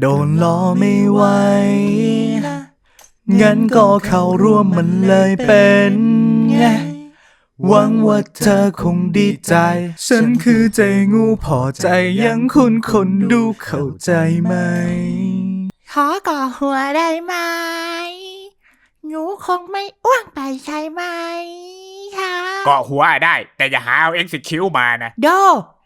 โดนล้อไม่ไหว งั้นก็เข้าร่วมมันเลยเป็นไง หวังว่าเธอคงดีใจ ฉันคือใจงูพอใจยังคุณคนดูเข้าใจไหม ขอก่อหัวได้ไหม หนูคงไม่อ้วงไปใช่ไหมคะเกาะหัวได้ แต่อย่าหาเอา execute มานะ โด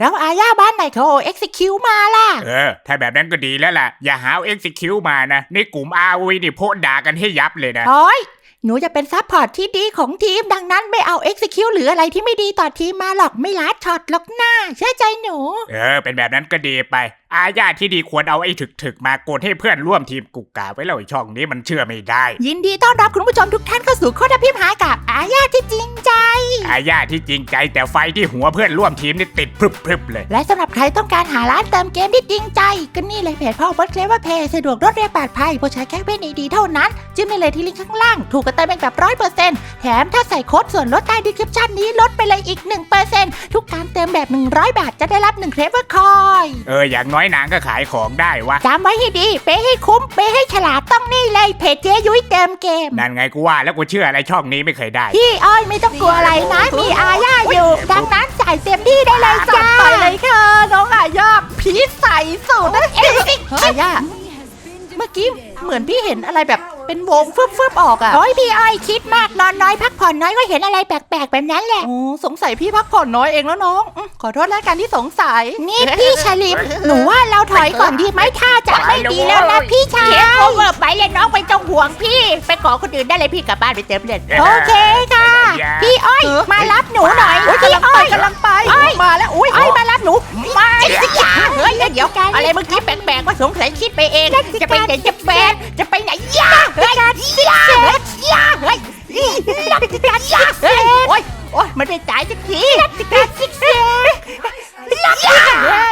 แล้วอาญาบ้านไหนเขาเอ็กซิคิวมาล่ะ เออ ถ้าแบบนั้นก็ดีแล้วล่ะ อย่าหาเอา execute มานะ ในกลุ่ม RV นี่โพสต์ด่ากันให้ยับเลยนะ โอ้ยหนูจะเป็นซัพพอร์ตที่ดีของทีม ดังนั้นไม่เอา Execute หรืออะไรที่ไม่ดีต่อทีมมาหรอกไม่ลัดช็อตหรอกหน้า เชื่อใจหนู เออ เป็นแบบนั้นก็ดีไปอาญาที่ดีควรเอาไอ้ถึกๆ มากดให้เพื่อนร่วมทีมกุกกาไว้แล้วไอ้ช่องนี้มันเชื่อไม่ได้ ยินดีต้อนรับคุณผู้ชมทุกท่านเข้าสู่โคตรพิมหากับอาญาที่จริงใจ อาญาที่จริงใจแต่ไฟที่หัวเพื่อนร่วมทีมนี่ติดพรึบๆเลย และสำหรับใครต้องการหาร้านเติมเกมที่จริงใจ ก็นี่เลยเพจพ่อวัดเคลว่าเพย์สะดวกรวดเร็วปลอดภัยผู้ใช้แค่เพจดีเท่านั้นจิ้มได้เลยที่ลิงก์ข้างล่างถูกกระเติมเป็นแบบร้อยเปอร์เซ็นต์แถมถ้าใส่โค้ดส่วนลดใต้ดีคริปชั่นนี้ลดไปเลยอีก1%ทุกการเติมแบบ 100 บาทจะได้รับ1เครปเปอร์คอย เอออย่างน้อยนางก็ขายของได้วะ จำไว้ให้ดี เปย์ให้คุ้ม เปย์ให้ฉลาดต้องนี่เลยเพจเจ๊ยุ้ยเติมเกม นั่นไงกูว่าแล้วกูเชื่ออะไรช่องนี้ไม่เคยได้ พี่อ้อยไม่ต้องกลัวอะไรนะ มีอาญาอยู่ ดังนั้นใส่เต็มที่ได้เลยจ้าไปเลยค่ะน้องอาญาผีใส่สูตรนะอาญาเมื่อกี้เหมือนพี่เห็นอะไรแบบ เป็นวงฟึบฟึบๆออกอะโอ้ยพี่อ้อยคิดมากนอนน้อยพักผ่อนน้อยก็เห็นอะไรแปลกๆแบบนั้นแหละ โอ้สงสัยพี่พักผ่อนน้อยเองแล้วน้องอืมขอโทษแล้วกันที่สงสัย นี่พี่ชลิมหนูว่าเราถอยก่อนดีไหมท่าจะไม่ดีแล้วนะพี่ชายโอเวอร์ไปเลยน้องไปจงห่วงพี่ ไปขอคนอื่นได้เลยพี่กลับบ้านไปเติมเลือดโอเคค่ะ พี่อ้อยเออมารับหนูหน่อยโอ้ยพี่กำลังอ้ไปอยกำลังไปอ้อยมาแล้วอุ้ยอ้อยมารับหนู ดี๋ยวกันอะไรเมื่อกี้แปลกๆว่าสงสัยคิดไปเอง จะไปไหนจะแฟนจะไปไหนยาเฮ้ยยาเฮ้ยยาเฮ้ยรัติการยาเฮ้ยโอ้ยโอ้ยมันได้จ่ายสักทีรัติการซิกเซรัติกา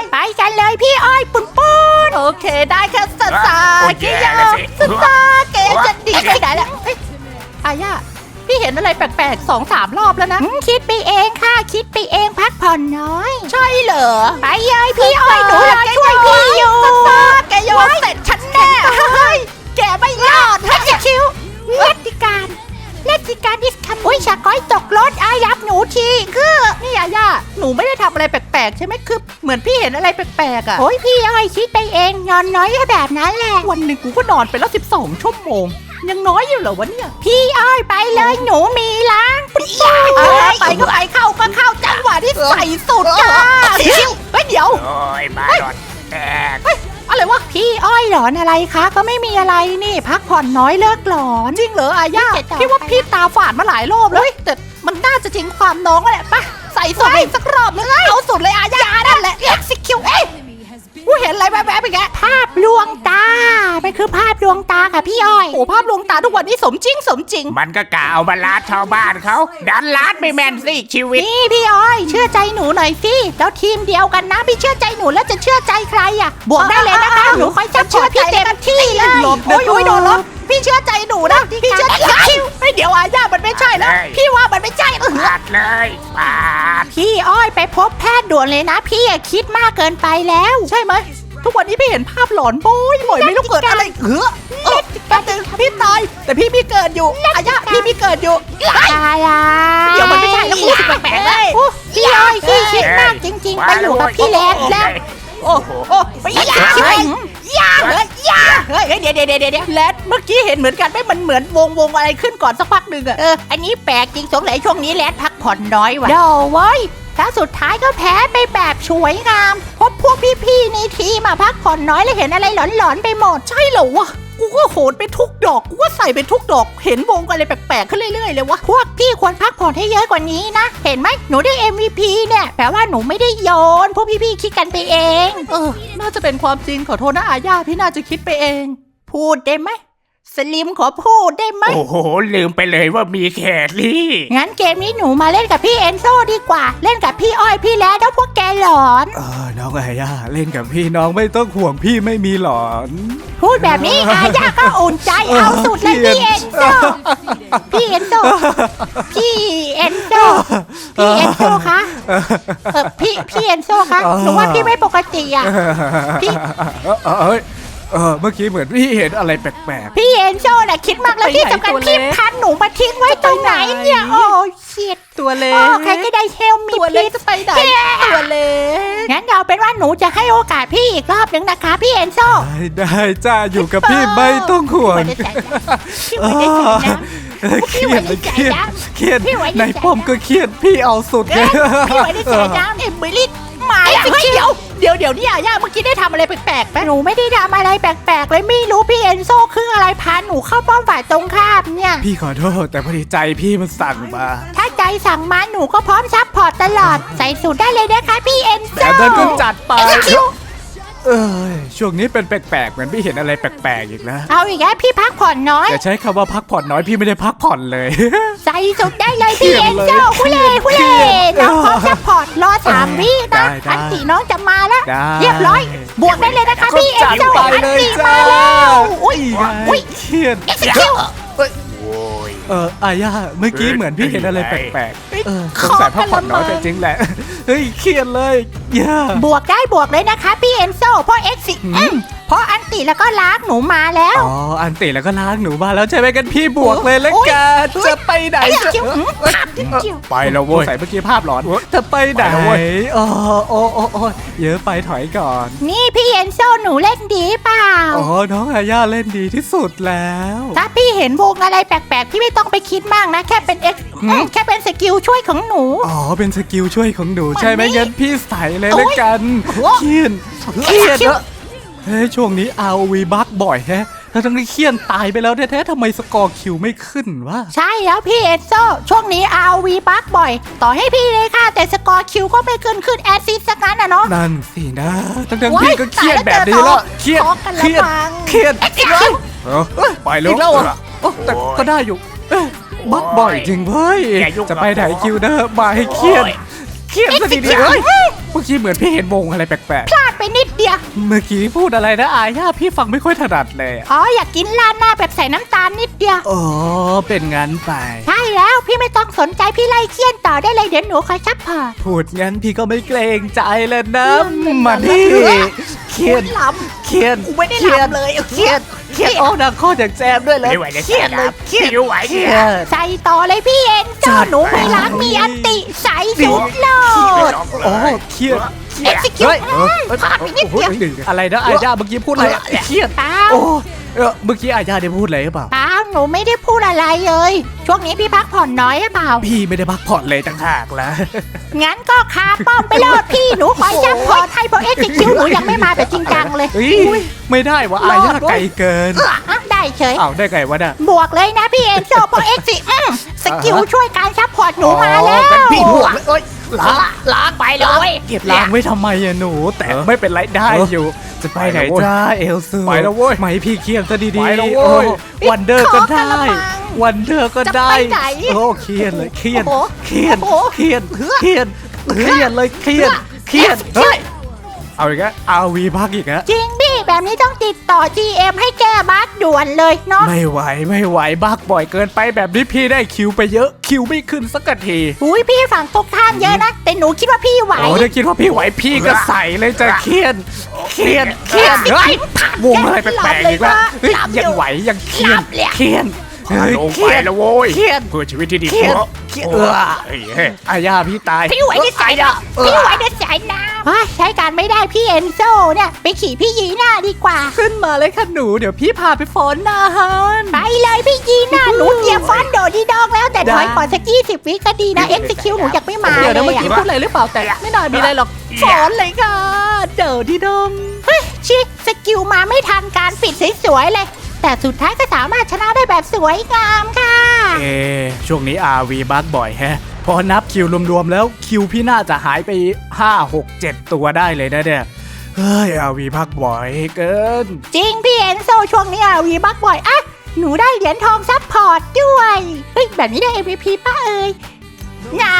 รไปกันเลยพี่อ้อยปุ่นปุ้นโอเคได้ค่ะสาสาโอ้ยแย่แล้วสิสตาเกจะดีไปไหนแล้วเฮ้ยอาญาพี่ เห็นอะไรแปลกๆสองสามรอบแล้วนะอืมคิดไปเองค่ะ คิดไปเองพักผ่อนน้อย ใช่เหรอ ไปเลยพี่อ้อยหนูรอช่วยพี่อยู่สตาแกโยนเสร็จฉันแน่เฮ้ยแกไม่รอดรัติคิวรัติการรัติการดิสคัมอุ้ยชาก้อยตกรถอายับหนูทีคือนี่อาญาหนูไม่ได้ทำอะไรแปลกๆ ใช่ไหมคือเหมือนพี่เห็นอะไรแปลกๆอะโอ้ยพี่อ้อยคิดไปเองนอนน้อยก็แบบนั้นแหละวันหนึ่งกูก็นอนไปแล้ว 12 ชั่วโมง ยังน้อยอยู่เหรอวะเนี่ย พี่อ้อยไปเลยหนูมีล้างปุ๊บเออไปก็ไปเข้าก็เข้าจังหวะที่ใส่สุดจ้าเฮ้ยเดี๋ยว โอ้ยมาหลอดแตกอะไรวะพี่อ้อยหลอนอะไรคะ ก็ไม่มีอะไรนี่ พักผ่อนน้อยเลิกหลอนจริงเหรออาญาจะต่อพี่ว่าพี่ตาฝาดมาหลายรอบแล้วเฮ้ยแต่มันน่าจะจริงความน้องแหละไปใส่สุดอีกสักรอบนึงเอาสุดเลยอาญานั่นแหละ execute เอ้ยกูเห็นอะไรแวบๆไปแกภาพลวงตามันคื อภาพลวงตาค่ะพี่อ้อย โอ้ภาพลวงตาทุกวันนี้สมจริงสมจริง มันก็กะเอามาลาดชาวบ้านเขาดันลาดไม่แม่นสิชีวิต นี่พี่อ้อย เชื่อใจหนูหน่อยสิแล้วทีมเดียวกันนะพี่เชื่อใจหนูแล้วจะเชื่อใจใครอะ บวกได้เลยนะคะหนูคอยจับเชื่อพี่เต็มที่เลยหลบโอ้ยโอ้ยโดนล็อกพี่เชื่อใจหนูนะพี่เชื่อใจเฮ้ยเดี๋ยวอาญามันไม่ใช่แล้วเฮ้ยพี่ว่ามันไม่ใช่เออ ปาดเลยปาด พี่อ้อยไปพบแพทย์ด่วนเลยนะ พี่อะคิดมากเกินไปแล้ว ใช่ไหม ทุกวันนี้พี่เห็นภาพหลอนบ่อยบ่อยไม่รู้เกิดอะไรเออเออแป๊บนึงพี่ตายแต่พี่มีเกิดอยู่อาญาพี่มีเกิดอยู่อะไรเดี๋ยวมันไม่ใช่แล้วกูรู้สึกแปลกๆแล้วโอ้พี่อ้อยพี่คิดมากจริง ๆ ไปอยู่กับพี่แลนแล้ว โอ้โหโอ้ไปยาเฮ้ยยาเฮ้ยยาเฮ้ยเฮ้ยเดี๋ยวเดี๋ยวเดี๋ยวเดี๋ยวแลดเมื่อกี้เห็นเหมือนกันไหมมันเหมือนวงวงอะไรขึ้นก่อนสักพักหนึ่งอะเอออันนี้แปลกจริงสงสัยช่วงนี้แลนพักผ่อนน้อยว่ะเดี๋ยวเว้ยถ้าสุดท้ายก็แพ้ไปแบบสวยงามเพราะพวกพี่ๆในที มมาพักผ่อนน้อยแล้วเห็นอะไรหลอนๆไปหมดใช่เหรอวะกูก็โหนไปทุกดอกกูก็ใส่ไปทุกดอก เห็นวงอะไรแปลกๆขึ้นเรื่อยๆเลยวะพวกพี่ควรพักผ่อนให้เยอะกว่านี้นะ เห็นไหมหนูได้ MVP เนี่ยแปลว่าหนูไม่ได้โยนพวกพี่ๆคิดกันไปเอง เออ น่าจะเป็นความจริงขอโทษนะอาญาพี่น่าจะคิดไปเอง พูดได้ไหม สลิมขอพูดได้ไหม โอ้โห ลืมไปเลยว่ามีแครี่ งั้นเกมนี้หนูมาเล่นกับพี่เอนโซดีกว่า เล่นกับพี่อ้อยพี่แล้แล้วพวกแกหลอน เออ น้องอาย่าเล่นกับพี่น้องไม่ต้องห่วงพี่ไม่มีหลอน พูดแบบนี้อาญาก็อุ่นใจเอาสุดเลยพี่พี่เอเอนนโซ พี่เอนโซ พี่เอนโซ พี่เอนโซคะเออพี่พี่เอนโซคะหนูว่าพี่ไม่ปกติอะพี่ เออเอ้ย เออเมื่อกี้เหมือนพี่เห็นอะไรแปลกพี่เอ็นโซน่ะคิดมากแล้วที่สำคัญพี่พันหนูมาทิ้งไว้ตรงไหนเนี่ยโอ้ชิตตัวเล็โอ้กใครก็ได้เฮลมีตัวเล็กพีจะไปไหนตัวเล็ก งั้นเอาเป็นว่าหนูจะให้โอกาสพี่อีกรอบหนึ่งนะคะพี่เอ็นโซๆได้ได้จ้าอยู่กับพี่ไม่ต้องห่วงไม่ได้ใส่น้ำพี่ไม่ได้ใส่น้ำเออเครียดเลยเครียดเครียดพี่ไว้ในในใจป้อมก็เครียดพี่เอาสุดไงพี่ไม่ได้ใส่น้ำเอ็มบิลิตหมายเฮ้ยเดี๋ยวเดี๋ยวเดี๋ยวนี่อาย่าเมื่อกี้ได้ทำอะไรแปลกๆไหมหนูไม่ได้ทำอะไรแปลกๆ เลยไม่รู้พี่เอ็นโซคืออะไรพาหนูเข้าป้อมฝ่ายตรงข้ามเนี่ย พี่ขอโทษ แต่พอดีใจพี่มันสั่งมาถ้าใจสั่งมาหนูก็พร้อมซัพพอร์ตตลอด ใส่สูตรได้เลยนะคะพี่เอ็นโซแต่นั้นก็จัดไป เอ็กซ์คิว เอ้ยช่วงนี้เป็นแปลกๆเหมือนพี่เห็นอะไรแปลกๆอีกแล้วเอาอีกแล้วพี่พักผ่อนน้อย อย่าใช้คำว่าพักผ่อนน้อยพี่ไม่ได้พักผ่อนเลย ใส่สุดได้เลยพี่เครีเอ็ยดนเลยโซคุเล่คุเล่น้องพร้อมซัพพอร์ตรอสามวิได้นะได้ อันตีน้องจะมาแล้ว ได้เรียบร้อย บวกได้เลยนะคะพี่เอ็นจัดโซไปอันเลยตีจ้า มาแล้วอุ้ยนี่ไงอุ้ยเครียดเอ็กซ์คิวโอ้ย เอออาย่าเมื่อกี้เหมือนพี่เห็นอะไรแปลกๆเออสงสัยพักผ่อนน้อยแต่จริงแหละเฮ้ยเครียดเลยย่า บวกได้บวกเลยนะคะพี่เอ็นโซเพราะเอ็กซ์หืม เพราะอันติแล้วก็ล้างหนูมาแล้ว อ๋อ อันติแล้วก็ล้างหนูมาแล้วใช่ไหมกันพี่บวกเลยแล้วกันโอ๊ยจะไปไหนไอ้จะคิวอืมภาพคิวไปแล้วสเว้งยสัยเมื่อกี้ภาพหลอนจะไปไหนไปแล้วเว้ยอ๋อโอ้โอ้โอ้เยอะไปถอยก่อน นี่พี่เอ็นโซหนูเล่นดีเปล่า อ๋อ น้องอาย่าเล่นดีที่สุดแล้ว ถ้าพี่เห็นวงอะไรแปลกๆพี่ไม่ต้องไปคิดมากนะ แค่เป็นเอ็กหืมแค่เป็นสกิลช่วยของหนู อ๋อ เป็นสกิลช่วยของหนู ใช่ไหมมันนี่งั้นพี่ใส่เลยโอ๊ยแล้วกันโอ้เครียดเคเฮ้ยรียดคิวอะ เฮ้ยช่วงนี้ ROV บักบ่อยแฮะแล้วทั้งที่เครียดตายไปแล้วแท้ๆทำไมสกอร์คิวไม่ขึ้นวะ ใช่แล้วพี่เอ็นโซช่วงนี้ RV บักบ่อย ต่อให้พี่เลยค่ะ แต่สกอร์คิวก็ไม่ขึ้นขึ้นแอดซิสสักนั้นอะเนาะ นั่นสินะทั้งทั้งโอ๊ยพี่ก็เครียดตายแบแล้วบนี้เจอแล้วต่อเครียดขอกันเครียดละมั้งเครียดเอ็กซ์คิวเออเอ้ยไปแล้วอีกแล้วเหรอโอ้แต่ก็ได้อยู่เอ้ยบักบ่อยจริงเว้ยอย่ายุ่งจะไปไหนกับผมคิวเดอร์มาให้เครียดโอ้ยเครียดซะดีๆเอ้ยเมื่อกี้เหมือนพี่เห็นวงอะไรแปลกพลาดไป นิดเดียวๆเมื่อกี้พูดอะไรนะอาย่าพี่ฟังไม่ค่อยถนัดเลยอะอ๋ออยากกินราดหน้าแบบใส่น้ำตาลนิดเดียวอ๋อเป็นงั้นไป ใช่แล้วพี่ไม่ต้องสนใจพี่ไล่เคี่ยนต่อได้เลยเดี๋ยวหนูคอยซัพพอร์ต พูดงั้นพี่ก็ไม่เกรงใจเลยนะเรื่องมามันดิเรื่องเครียดล้เครียดำกูไม่ได้เครียดล้ำเลยเครียดเครียดโอ้ดังข้อจากแจมด้วยเลยไม่ไหวแล้วเครียดเลยเครียดไม่ไหวเครีเนี่ยยด ใส่ต่อเลยพี่เอ็นโซจัดหนูมีล้างมีอันติใส่สุดโลด โอ้เครียด เอ็กซิคิวเฮ้ยเออเออพลาดไปนิดเดียวโอ้โหอะไรนะอาญาเมื่อกี้พูดอะไรอะเครียดเปล่าโอ้เออเมื่อกี้อาญาได้พูดอะไรหรือเปล่าเปล่าหนูไม่ได้พูดอะไรเลย ช่วงนี้พี่พักผ่อนน้อยหรือเปล่า พี่ไม่ได้พักผ่อนเลยต่างหากแล้วงั้นก็คาป้อมไปโลดพี่หนูขอจับพอร์ตให้เพราะเอ็กซิคิวหนูยังไม่มาแบบจริงจังเลยเฮ้ยไม่ได้วะอาญาไกลเกินอะได้เฉย เอาได้ไงวะเนี่ยบวกเลยนะพี่เอ็นโซเพราะเอ็กซิอืมสกิลอ่าฮะช่วยการซัพพอร์ตหนูมาแล้วกันพี่บวกเลยเอ้ย ล้างล้างไปเลย เก็บล้างไว้ทำไมอะหนู แต่ไม่เป็นไรได้อยู่ จะไปไหนจ้าเอลซูไปแล้วเว้ยไม่พี่เครียดซะดีๆไปแล้วเว้ย โอ้วันเดอร์ก็ได้ขอกันละมั้งวันเดอร์ก็ได้จะไปไหนโอ้เครียดเลยเครียดโอ้โหเครียดโอ้โห เครียดเครียดเครียดเลยเครียดเครียดเฮ้ยเอาอีกแล้วเอาวีพักอีกแล้วจริงพี่ แบบนี้ต้องติดต่อ GM ให้แก้บั๊กด่วนเลยเนาะ ไม่ไหวไม่ไหวบักบ่อยเกินไปแบบนี้พี่ได้คิวไปเยอะ คิวไม่ขึ้นสักทีอุ้ยพี่ฝั่งตรงข้ามเยอะนะ แต่หนูคิดว่าพี่ไหว โอ้ถ้าคิดว่าพี่ไหวพี่ก็ใส่เลยจะเครียดเครียดเครียดเฮ้ยวงอะไรแปลกๆอีกแล้วเฮ้ยยังไหวยังเครียดเครียดเฮ้ยลงเคไปรียดแล้วโว้ยเครียดเพื่อชีวิตที่ดีเครียดพราะเครียดโเออเฮ้ยเฮ้ยอาญาพี่ตาย พี่ไหวในสายน้ำพี่ไหวในสายน้ำว้ายใช้การไม่ได้พี่เอนโซเนี่ยไปขี่พี่ยีน่าดีกว่า ขึ้นมาเลยค่ะหนูเดี๋ยวพี่พาไปฟ้อนอาหารไปเลยพี่ยีน่าหนูเตรียมฟอนโดดดีดองแล้วแต่ถอยก่อนสักยี่สิบวิก็ดีนะเอ็กซ์คิวหนูอยากไม่มาเดี๋ยวเลนะเมื่ยอกี้อะพูดอะไรหรือเปล่าแต่ไม่น่ามีอะไรหรอกสอนเลยค่ะ เดี๋ยวที่ดงเฮ้ยชิสกิลมาไม่ทันการปิดสวยๆเลย แต่สุดท้ายก็สามารถชนะได้แบบสวยงามค่ะ เอช่วงนี้ RV บักบ่อยแฮะ พอนับคิวรวมๆแล้วคิวพี่น่าจะหายไป 5 6 7 ตัวได้เลยนะเนี่ยเฮ้ย RV บักบ่อยเกิน จริงพี่เอนโซช่วงนี้อาวีบักบ่อยอะหนูได้เหรียญทองซัพพอร์ตด้วย เฮ้ย แบบนี้ได้ MVP ป้าเอ่ยน่า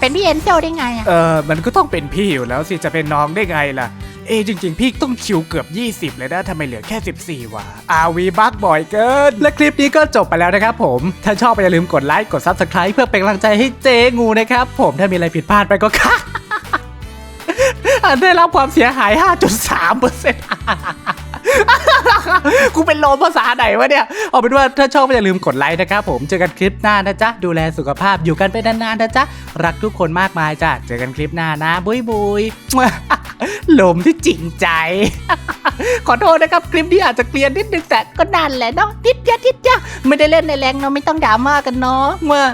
เป็นพี่เอนโซได้ไงอะเออมันก็ต้องเป็นพี่อยู่แล้วสิจะเป็นน้องได้ไงล่ะ เอจริง ๆ พี่ต้องคิวเกือบ 20 เลยนะทำไมเหลือแค่ 14 วะอาวีบักบ่อยเกิน และคลิปนี้ก็จบไปแล้วนะครับผม ถ้าชอบอย่าลืมกดไลค์ กด Subscribe เพื่อเป็นกำลังใจให้เจงูนะครับผมถ้ามีอะไรผิดพลาดไปก็ค่ะได้รับความเสียหาย 5.3เปอร์เซ็นต์ กูเป็นโลมภาษาไหนวะเนี่ย เอาเป็นว่าถ้าชอบก็อย่าลืมกดไลค์นะครับผม เจอกันคลิปหน้านะจ๊ะ ดูแลสุขภาพอยู่กันไปนานๆนะจ๊ะ รักทุกคนมากมายจ้ะ เจอกันคลิปหน้านะ บุยบุยลมที่จริงใจ ขอโทษนะครับ คลิปนี้อาจจะเกลียนนิดนึงแต่ก็นั่นแหละเนาะนิดเดียวนิดเดียวไม่ได้เล่นในแรงเนาะไม่ต้องดราม่ากันเนาะเมื่อ